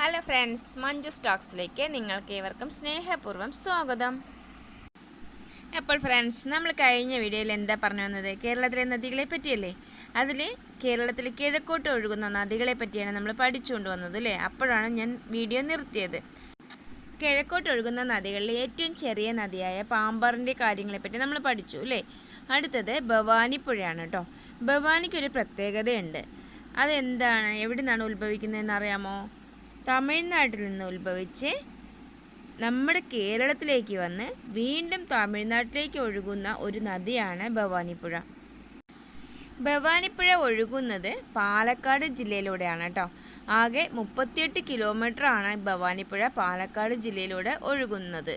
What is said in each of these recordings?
Hello friends Manju സ്റ്റോക്സിലേക്ക് നിങ്ങൾക്ക് ഏവർക്കും സ്നേഹപൂർവം സ്വാഗതം. അപ്പോൾ ഫ്രണ്ട്സ് നമ്മൾ കഴിഞ്ഞ വീഡിയോയിൽ എന്താ പറഞ്ഞു വന്നത്? കേരളത്തിലെ നദികളെ പറ്റിയല്ലേ? അതിൽ കേരളത്തിൽ കിഴക്കോട്ട് ഒഴുകുന്ന നദികളെ പറ്റിയാണ് നമ്മൾ പഠിച്ചുകൊണ്ട് വന്നത് അല്ലേ? അപ്പോഴാണ് ഞാൻ വീഡിയോ നിർത്തിയത്. കിഴക്കോട്ട് ഒഴുകുന്ന നദികളിൽ ഏറ്റവും ചെറിയ നദിയായ പാമ്പാറിന്റെ കാര്യങ്ങളെപ്പറ്റി നമ്മൾ പഠിച്ചു അല്ലേ? അടുത്തത് ഭവാനിപ്പുഴയാണ് കേട്ടോ ഭവാനിക്കൊരു പ്രത്യേകതയുണ്ട്. അതെന്താണ്? എവിടെ നിന്നാണ് ഉത്ഭവിക്കുന്നതെന്ന് അറിയാമോ? തമിഴ്നാട്ടിൽ നിന്ന് ഉത്ഭവിച്ച് നമ്മുടെ കേരളത്തിലേക്ക് വന്ന് വീണ്ടും തമിഴ്നാട്ടിലേക്ക് ഒഴുകുന്ന ഒരു നദിയാണ് ഭവാനിപ്പുഴ. ഭവാനിപ്പുഴ ഒഴുകുന്നത് പാലക്കാട് ജില്ലയിലൂടെയാണ് കേട്ടോ. ആകെ മുപ്പത്തിയെട്ട് കിലോമീറ്റർ ആണ് ഭവാനിപ്പുഴ പാലക്കാട് ജില്ലയിലൂടെ ഒഴുകുന്നത്.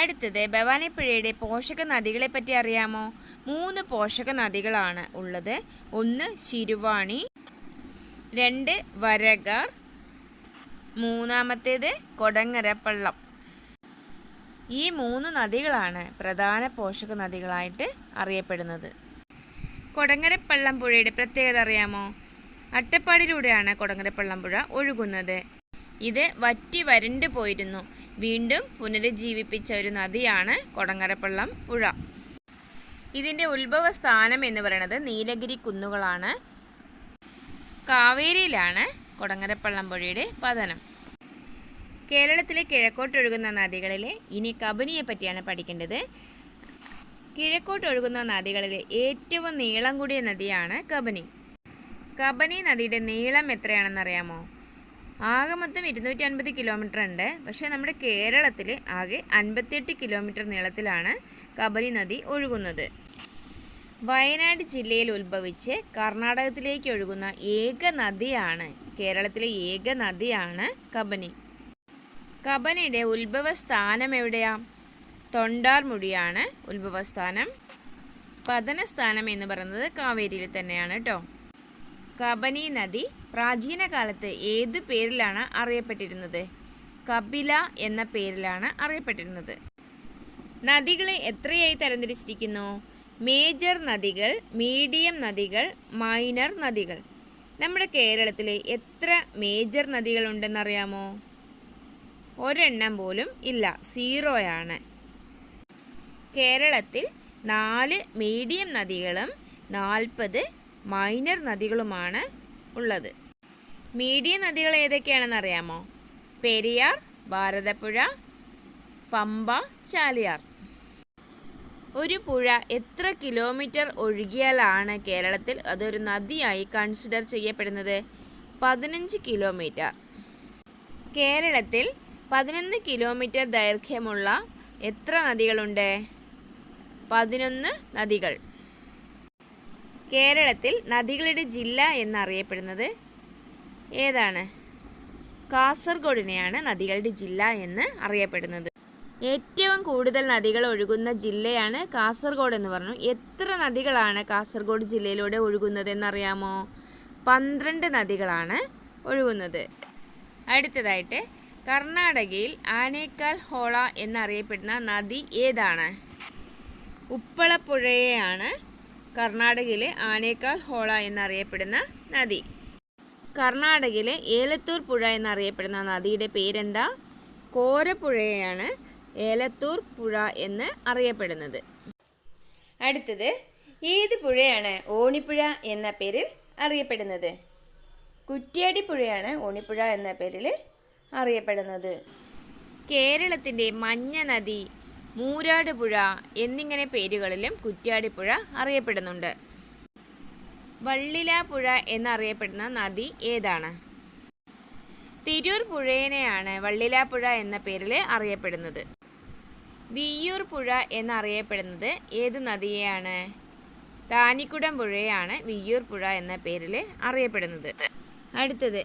അടുത്തത് ഭവാനിപ്പുഴയുടെ പോഷക നദികളെ പറ്റി അറിയാമോ? മൂന്ന് പോഷക നദികളാണ് ഉള്ളത്. ഒന്ന് ശിരുവാണി രണ്ട് വരകാർ മൂന്നാമത്തേത് കൊടങ്ങരപ്പള്ളം. ഈ മൂന്ന് നദികളാണ് പ്രധാന പോഷക നദികളായിട്ട് അറിയപ്പെടുന്നത്. കൊടങ്ങരപ്പള്ളം പുഴയുടെ പ്രത്യേകത അറിയാമോ? അട്ടപ്പാടിലൂടെയാണ് കൊടങ്ങരപ്പള്ളം പുഴ ഒഴുകുന്നത്. ഇത് വറ്റി വരണ്ടു പോയിരുന്നു. വീണ്ടും പുനരുജ്ജീവിപ്പിച്ച ഒരു നദിയാണ് കൊടങ്ങരപ്പള്ളം പുഴ. ഇതിന്റെ ഉത്ഭവ സ്ഥാനം എന്ന് പറയുന്നത് നീലഗിരി കുന്നുകളാണ്. കാവേരിയിലാണ് കൊടങ്ങരപ്പള്ളം പുഴയുടെ പതനം. കേരളത്തിലെ കിഴക്കോട്ടൊഴുകുന്ന നദികളിലെ ഇനി കബനിയെ പറ്റിയാണ് പഠിക്കേണ്ടത്. കിഴക്കോട്ടൊഴുകുന്ന നദികളിലെ ഏറ്റവും നീളം കൂടിയ നദിയാണ് കബനി. കബനി നദിയുടെ നീളം എത്രയാണെന്ന് അറിയാമോ? ആകെ മൊത്തം ഇരുന്നൂറ്റി അൻപത് കിലോമീറ്റർ ഉണ്ട്. പക്ഷേ നമ്മുടെ കേരളത്തിൽ ആകെ അൻപത്തിയെട്ട് കിലോമീറ്റർ നീളത്തിലാണ് കബനി നദി ഒഴുകുന്നത്. വയനാട് ജില്ലയിൽ ഉത്ഭവിച്ച് കർണാടകത്തിലേക്ക് ഒഴുകുന്ന ഏക നദിയാണ് കേരളത്തിലെ ഏക നദിയാണ് കബനി. കബനിയുടെ ഉത്ഭവസ്ഥാനം എവിടെയാ? തൊണ്ടാർമുടിയാണ് ഉത്ഭവസ്ഥാനം. പതനസ്ഥാനം എന്ന് പറയുന്നത് കാവേരിയിൽ തന്നെയാണ് കേട്ടോ കബനി നദി പ്രാചീന കാലത്ത് ഏത് പേരിലാണ് അറിയപ്പെട്ടിരുന്നത്? കപില എന്ന പേരിലാണ് അറിയപ്പെട്ടിരുന്നത്. നദികളെ എത്രയായി തരംതിരിച്ചിരിക്കുന്നു? മേജർ നദികൾ മീഡിയം നദികൾ മൈനർ നദികൾ. നമ്മുടെ കേരളത്തിൽ എത്ര മേജർ നദികളുണ്ടെന്നറിയാമോ? ഒരെണ്ണം പോലും ഇല്ല. സീറോയാണ് കേരളത്തിൽ നാല് മീഡിയം നദികളും നാൽപ്പത് മൈനർ നദികളുമാണ് ഉള്ളത്. മീഡിയം നദികൾ ഏതൊക്കെയാണെന്ന് അറിയാമോ പെരിയാർ ഭാരതപ്പുഴ പമ്പ ചാലിയാർ. ഒരു പുഴ എത്ര കിലോമീറ്റർ ഒഴുകിയാലാണ് കേരളത്തിൽ അതൊരു നദിയായി കൺസിഡർ ചെയ്യപ്പെടുന്നത്? പതിനഞ്ച് കിലോമീറ്റർ. കേരളത്തിൽ പതിനൊന്ന് കിലോമീറ്റർ ദൈർഘ്യമുള്ള എത്ര നദികളുണ്ട്? പതിനൊന്ന് നദികൾ. കേരളത്തിൽ നദികളുടെ ജില്ല എന്നറിയപ്പെടുന്നത് ഏതാണ്? കാസർഗോഡിനെയാണ് നദികളുടെ ജില്ല എന്ന് അറിയപ്പെടുന്നത്. ഏറ്റവും കൂടുതൽ നദികൾ ഒഴുകുന്ന ജില്ലയാണ് കാസർഗോഡ് എന്ന് പറഞ്ഞു. എത്ര നദികളാണ് കാസർഗോഡ് ജില്ലയിലൂടെ ഒഴുകുന്നത് എന്നറിയാമോ പന്ത്രണ്ട് നദികളാണ് ഒഴുകുന്നത്. അടുത്തതായിട്ട് കർണാടകയിൽ ആനേക്കാൽ ഹോള എന്നറിയപ്പെടുന്ന നദി ഏതാണ്? ഉപ്പളപ്പുഴയെയാണ് കർണാടകയിലെ ആനേക്കാൽ ഹോള എന്നറിയപ്പെടുന്ന നദി. കർണാടകയിലെ ഏലത്തൂർ പുഴ എന്നറിയപ്പെടുന്ന നദിയുടെ പേരെന്താ? കോരപ്പുഴയെയാണ് ഏലത്തൂർ പുഴ എന്ന് അറിയപ്പെടുന്നത്. അടുത്തത് ഏത് പുഴയാണ് ഓണിപ്പുഴ എന്ന പേരിൽ അറിയപ്പെടുന്നത്? കുറ്റ്യാടി പുഴയാണ് ഓണിപ്പുഴ എന്ന പേരിൽ അറിയപ്പെടുന്നത്. കേരളത്തിന്റെ മഞ്ഞ നദി മൂരാട് പുഴ എന്നിങ്ങനെ പേരുകളിലും കുറ്റ്യാടിപ്പുഴ അറിയപ്പെടുന്നുണ്ട്. വള്ളില പുഴ എന്നറിയപ്പെടുന്ന നദി ഏതാണ്? തിരൂർ പുഴയെയാണ് വള്ളിലാപ്പുഴ എന്ന പേരിൽ അറിയപ്പെടുന്നത്. വിയ്യൂർ പുഴ എന്നറിയപ്പെടുന്നത് ഏത് നദിയെയാണ്? താനിക്കുടം പുഴയാണ് വിയ്യൂർ പുഴ എന്ന പേരിൽ അറിയപ്പെടുന്നത്. അടുത്തത്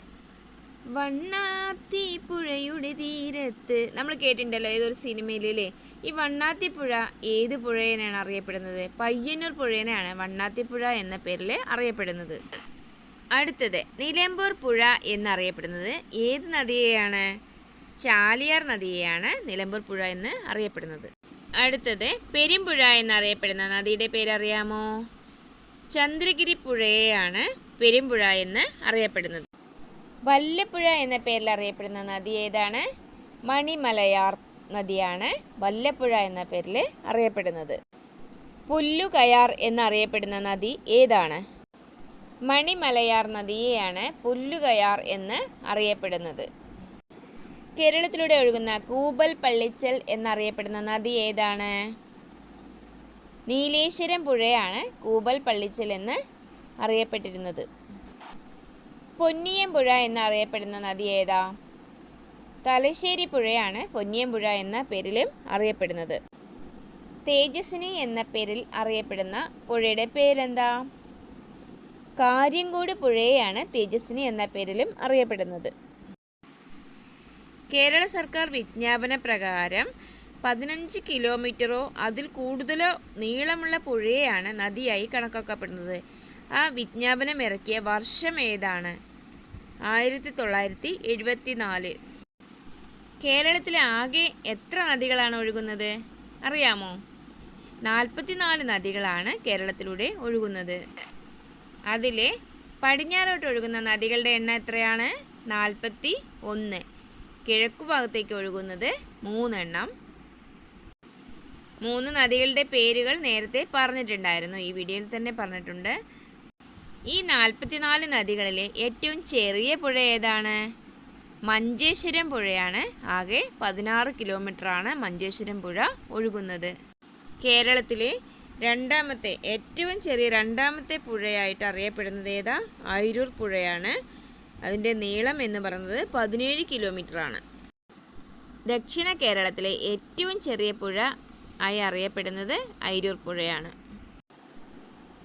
വണ്ണാത്തി പുഴയുടെ തീരത്ത്. നമ്മൾ കേട്ടിട്ടുണ്ടല്ലോ ഏതൊരു സിനിമയിലല്ലേ ഈ വണ്ണാത്തി പുഴ ഏത് പുഴയെയാണ് അറിയപ്പെടുന്നത്? പയ്യന്നൂർ പുഴയെയാണ് വണ്ണാത്തി പുഴ എന്ന പേരിൽ അറിയപ്പെടുന്നത്. അടുത്തത് നിലമ്പൂർ പുഴ എന്നറിയപ്പെടുന്നത് ഏത് നദിയെയാണ്? ചാലിയാർ നദിയെയാണ് നിലമ്പൂർ പുഴ എന്ന് അറിയപ്പെടുന്നത്. അടുത്തത് പെരുമ്പുഴ എന്നറിയപ്പെടുന്ന നദിയുടെ പേരറിയാമോ? ചന്ദ്രഗിരി പുഴയെയാണ് പെരുമ്പുഴ എന്ന് അറിയപ്പെടുന്നത്. വല്ലപ്പുഴ എന്ന പേരിൽ അറിയപ്പെടുന്ന നദി ഏതാണ്? മണിമലയാർ നദിയാണ് വല്ലപ്പുഴ എന്ന പേരിൽ അറിയപ്പെടുന്നത്. പുല്ലുകയാർ എന്നറിയപ്പെടുന്ന നദി ഏതാണ്? മണിമലയാർ നദിയെയാണ് പുല്ലുകയാർ എന്ന് അറിയപ്പെടുന്നത്. കേരളത്തിലൂടെ ഒഴുകുന്ന കൂബൽ പള്ളിച്ചൽ എന്നറിയപ്പെടുന്ന നദി ഏതാണ്? നീലേശ്വരം പുഴയാണ് കൂബൽ പള്ളിച്ചൽ എന്ന് അറിയപ്പെട്ടിരുന്നത്. പൊന്നിയം പുഴ എന്നറിയപ്പെടുന്ന നദി ഏതാ? തലശ്ശേരി പുഴയാണ് പൊന്നിയം പുഴ എന്ന പേരിലും അറിയപ്പെടുന്നത്. തേജസ്വിനി എന്ന പേരിൽ അറിയപ്പെടുന്ന പുഴയുടെ പേരെന്താ? കാര്യംകോട് പുഴയാണ് തേജസ്വിനി എന്ന പേരിലും അറിയപ്പെടുന്നത്. കേരള സർക്കാർ വിജ്ഞാപന പ്രകാരം പതിനഞ്ച് കിലോമീറ്ററോ അതിൽ കൂടുതലോ നീളമുള്ള പുഴയാണ് നദിയായി കണക്കാക്കപ്പെടുന്നത്. ആ വിജ്ഞാപനം ഇറക്കിയ വർഷം ഏതാണ്? ആയിരത്തി തൊള്ളായിരത്തി എഴുപത്തി നാല് കേരളത്തിലെ ആകെ എത്ര നദികളാണ് ഒഴുകുന്നത്? അറിയാമോ? നാൽപ്പത്തിനാല് നദികളാണ് കേരളത്തിലൂടെ ഒഴുകുന്നത്. അതിലെ പടിഞ്ഞാറോട്ട് ഒഴുകുന്ന നദികളുടെ എണ്ണം എത്രയാണ്? നാൽപ്പത്തി ഒന്ന്. കിഴക്കു ഭാഗത്തേക്ക് ഒഴുകുന്നത് മൂന്നെണ്ണം. മൂന്ന് നദികളുടെ പേരുകൾ നേരത്തെ പറഞ്ഞിട്ടുണ്ടായിരുന്നു. ഈ വീഡിയോയിൽ തന്നെ പറഞ്ഞിട്ടുണ്ട്. ഈ നാൽപ്പത്തിനാല് നദികളിലെ ഏറ്റവും ചെറിയ പുഴ ഏതാണ്? മഞ്ചേശ്വരം പുഴയാണ്. ആകെ പതിനാറ് കിലോമീറ്ററാണ് മഞ്ചേശ്വരം പുഴ ഒഴുകുന്നത്. കേരളത്തിലെ രണ്ടാമത്തെ ഏറ്റവും ചെറിയ രണ്ടാമത്തെ പുഴയായിട്ട് അറിയപ്പെടുന്നത് ഏതാ? ആയിരൂർ പുഴയാണ്. അതിന്റെ നീളം എന്ന് പറയുന്നത് പതിനേഴ് കിലോമീറ്ററാണ്. ദക്ഷിണ കേരളത്തിലെ ഏറ്റവും ചെറിയ പുഴ ആയി അറിയപ്പെടുന്നത് അയിരൂർ പുഴയാണ്.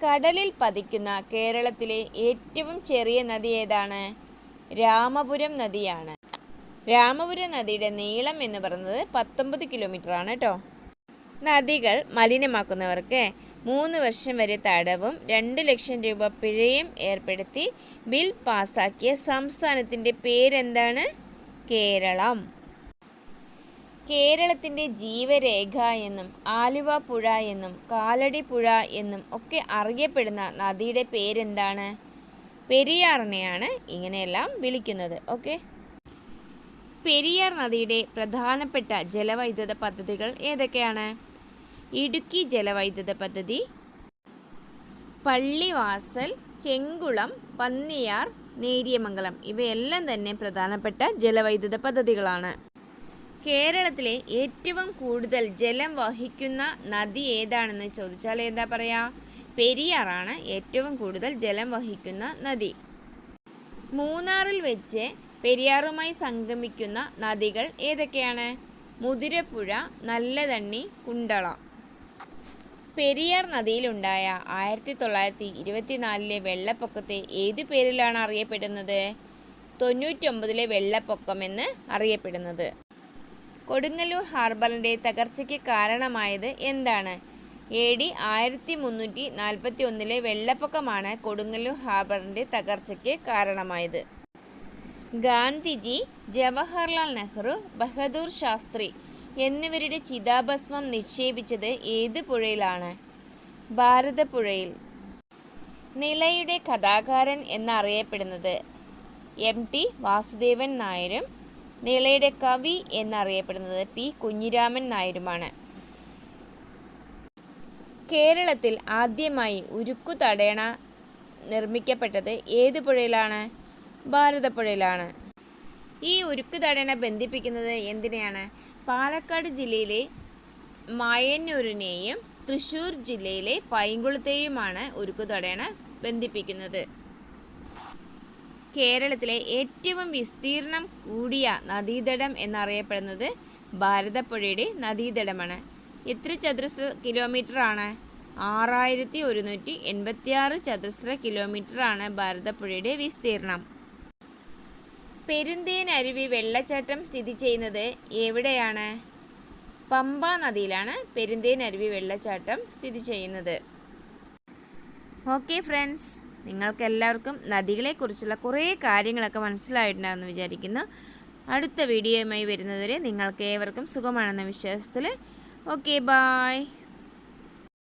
കടലിൽ പതിക്കുന്ന കേരളത്തിലെ ഏറ്റവും ചെറിയ നദി ഏതാണ്? രാമപുരം നദിയാണ്. രാമപുരം നദിയുടെ നീളം എന്ന് പറയുന്നത് പത്തൊമ്പത് കിലോമീറ്റർ ആണ് കേട്ടോ. നദികൾ മലിനമാക്കുന്നവർക്ക് മൂന്ന് വർഷം വരെ തടവും രണ്ട് ലക്ഷം രൂപ പിഴയും ഏർപ്പെടുത്തി ബിൽ പാസാക്കിയ സംസ്ഥാനത്തിന്റെ പേരെന്താണ്? കേരളം. കേരളത്തിന്റെ ജീവരേഖ എന്നും ആലുവ പുഴ എന്നും കാലടി പുഴ എന്നും ഒക്കെ അറിയപ്പെടുന്ന നദിയുടെ പേരെന്താണ്? പെരിയാറിനെയാണ് ഇങ്ങനെയെല്ലാം വിളിക്കുന്നത്. ഓക്കെ. പെരിയാർ നദിയുടെ പ്രധാനപ്പെട്ട ജലവൈദ്യുത പദ്ധതികൾ ഏതൊക്കെയാണ്? ഇടുക്കി ജലവൈദ്യുത പദ്ധതി പള്ളിവാസൽ ചെങ്കുളം പന്നിയാർ നേരിയമംഗലം ഇവയെല്ലാം തന്നെ പ്രധാനപ്പെട്ട ജലവൈദ്യുത പദ്ധതികളാണ്. കേരളത്തിലെ ഏറ്റവും കൂടുതൽ ജലം വഹിക്കുന്ന നദി ഏതാണെന്ന് ചോദിച്ചാൽ എന്താ പറയാ? പെരിയാറാണ് ഏറ്റവും കൂടുതൽ ജലം വഹിക്കുന്ന നദി. മൂന്നാറിൽ വെച്ച് പെരിയാറുമായി സംഗമിക്കുന്ന നദികൾ ഏതൊക്കെയാണ്? മുതിരപ്പുഴ നല്ലതണ്ണി കുണ്ടള. പെരിയാർ നദിയിലുണ്ടായ ആയിരത്തി തൊള്ളായിരത്തി ഇരുപത്തിനാലിലെ വെള്ളപ്പൊക്കത്തെ ഏതു പേരിലാണ് അറിയപ്പെടുന്നത്? തൊണ്ണൂറ്റൊമ്പതിലെ വെള്ളപ്പൊക്കം എന്ന് അറിയപ്പെടുന്നത്. കൊടുങ്ങല്ലൂർ ഹാർബറിന്റെ തകർച്ചയ്ക്ക് കാരണമായത് എന്താണ്? എ ഡി ആയിരത്തി മുന്നൂറ്റി നാൽപ്പത്തി ഒന്നിലെ വെള്ളപ്പൊക്കമാണ് കൊടുങ്ങല്ലൂർ ഹാർബറിന്റെ തകർച്ചയ്ക്ക് കാരണമായത്. ഗാന്ധിജി ജവഹർലാൽ നെഹ്റു ബഹദൂർ ശാസ്ത്രി എന്നിവരുടെ ചിതാഭസ്മം നിക്ഷേപിച്ചത് ഏത് പുഴയിലാണ്? ഭാരതപ്പുഴയിൽ. നിലയുടെ കഥാകാരൻ എന്നറിയപ്പെടുന്നത് എം ടി വാസുദേവൻ നായരും നിളയുടെ കവി എന്നറിയപ്പെടുന്നത് പി കുഞ്ഞിരാമൻ നായരുമാണ്. കേരളത്തിൽ ആദ്യമായി ഉരുക്കു തടയണ നിർമ്മിക്കപ്പെട്ടത് ഏത് പുഴയിലാണ്? ഭാരതപ്പുഴയിലാണ്. ഈ ഉരുക്കു തടയണ ബന്ധിപ്പിക്കുന്നത് എന്തിനെയാണ്? പാലക്കാട് ജില്ലയിലെ മായന്നൂരിനെയും തൃശ്ശൂർ ജില്ലയിലെ പൈങ്കുളത്തെയുമാണ് ഉരുക്കുതടയണ ബന്ധിപ്പിക്കുന്നത്. കേരളത്തിലെ ഏറ്റവും വിസ്തീർണം കൂടിയ നദീതടം എന്നറിയപ്പെടുന്നത് ഭാരതപ്പുഴയുടെ നദീതടമാണ്. എത്ര ചതുരശ്ര കിലോമീറ്റർ ആണ് ആറായിരത്തി ഒരുന്നൂറ്റി എൺപത്തിയാറ് ചതുരശ്ര കിലോമീറ്റർ ആണ് ഭാരതപ്പുഴയുടെ വിസ്തീർണം പെരുന്തേൻ അരുവി വെള്ളച്ചാട്ടം സ്ഥിതി ചെയ്യുന്നത് എവിടെയാണ്? പമ്പ നദിയിലാണ് പെരുന്തേൻ അരുവി വെള്ളച്ചാട്ടം സ്ഥിതി ചെയ്യുന്നത്. ഓക്കെ ഫ്രണ്ട്സ് നിങ്ങൾക്ക് എല്ലാവർക്കും നദികളെക്കുറിച്ചുള്ള കുറേ കാര്യങ്ങളൊക്കെ മനസ്സിലായിട്ടുണ്ടാകുമെന്ന് വിചാരിക്കുന്നു. അടുത്ത വീഡിയോയുമായി വരുന്നതുവരെ നിങ്ങൾക്ക് ഏവർക്കും സുഖമാണെന്ന വിശ്വാസത്തിൽ. Okay bye